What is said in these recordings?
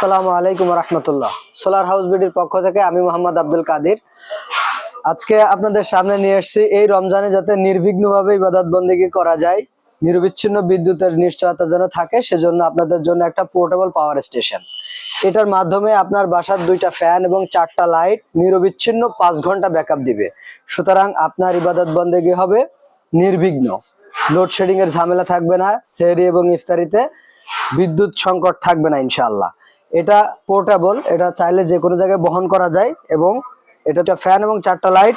আসসালামু আলাইকুম রহমতুল্লাহ solar house বিডির পক্ষ থেকে আমি মোহাম্মদ আব্দুল কাদির। আজকে আপনাদের সামনে নিয়ে এসেছি এই রমজানে যাতে নির্বিঘ্নভাবে ইবাদত বন্দিগি করা যায়, নিরবিচ্ছিন্ন বিদ্যুতের নিশ্চয়তা যেন থাকে, সেজন্য আপনাদের জন্য একটা পোর্টেবল পাওয়ার স্টেশন এটার মাধ্যমে আপনার বাসার দুইটা ফ্যান এবং চারটা লাইট নিরবিচ্ছিন্ন পাঁচ ঘণ্টা ব্যাকআপ দিবে। সুতরাং আপনার ইবাদত বন্দেগি হবে নির্বিঘ্ন। লোডশেডিং এর ঝামেলা থাকবে না, সেহরি এবং ইফতারিতে বিদ্যুৎ সংকট থাকবে না, ইনশাআল্লাহ। এটা পোর্টেবল এটা চাইলে যে কোনো জায়গায় বহন করা যায় এবং এটা ফ্যান এবং চারটা লাইট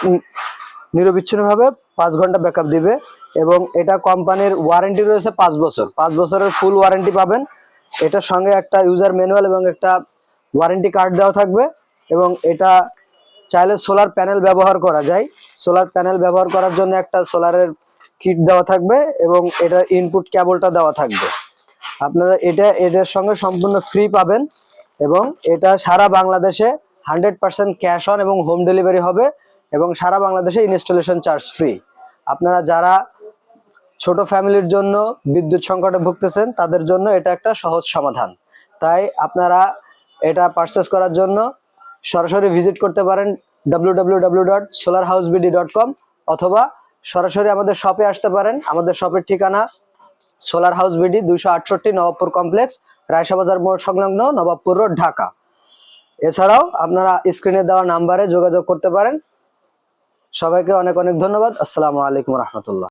নিরবিচ্ছিন্নভাবে পাঁচ ঘণ্টা ব্যাকআপ দিবে এবং এটা কোম্পানির ওয়ারেন্টি রয়েছে পাঁচ বছর। পাঁচ বছরের ফুল ওয়ারেন্টি পাবেন। এটার সঙ্গে একটা ইউজার ম্যানুয়াল এবং একটা ওয়ারেন্টি কার্ড দেওয়া থাকবে এবং এটা চাইলে সোলার প্যানেল ব্যবহার করা যায়। সোলার প্যানেল ব্যবহার করার জন্য একটা সোলারের কিট দেওয়া থাকবে এবং এটা ইনপুট কেবলটা দেওয়া থাকবে। আপনারা এটা, এটার সঙ্গে সম্পূর্ণ ফ্রি পাবেন এবং এটা সারা বাংলাদেশে হান্ড্রেড পার্সেন্ট ক্যাশ অন এবং হোম ডেলিভারি হবে এবং সারা বাংলাদেশে ইনস্টলেশন চার্জ ফ্রি আপনারা যারা ছোট ফ্যামিলির জন্য বিদ্যুৎ সংকটে ভুগতেছেন, তাদের জন্য এটা একটা সহজ সমাধান। তাই আপনারা এটা পারচেস করার জন্য সরাসরি ভিজিট করতে পারেন ডাব্লিউ অথবা সরাসরি আমাদের শপে আসতে পারেন। আমাদের শপের ঠিকানা সোলার হাউস বিডি দুইশো আটষট্টি নবাবপুর কমপ্লেক্স রায়সাবাজার মোড় সংলগ্ন নবাবপুর রোড, ঢাকা। এছাড়াও আপনারা স্ক্রিনে দেওয়া নাম্বারে যোগাযোগ করতে পারেন। সবাইকে অনেক অনেক ধন্যবাদ। আসসালামু আলাইকুম রহমতুল্লাহ।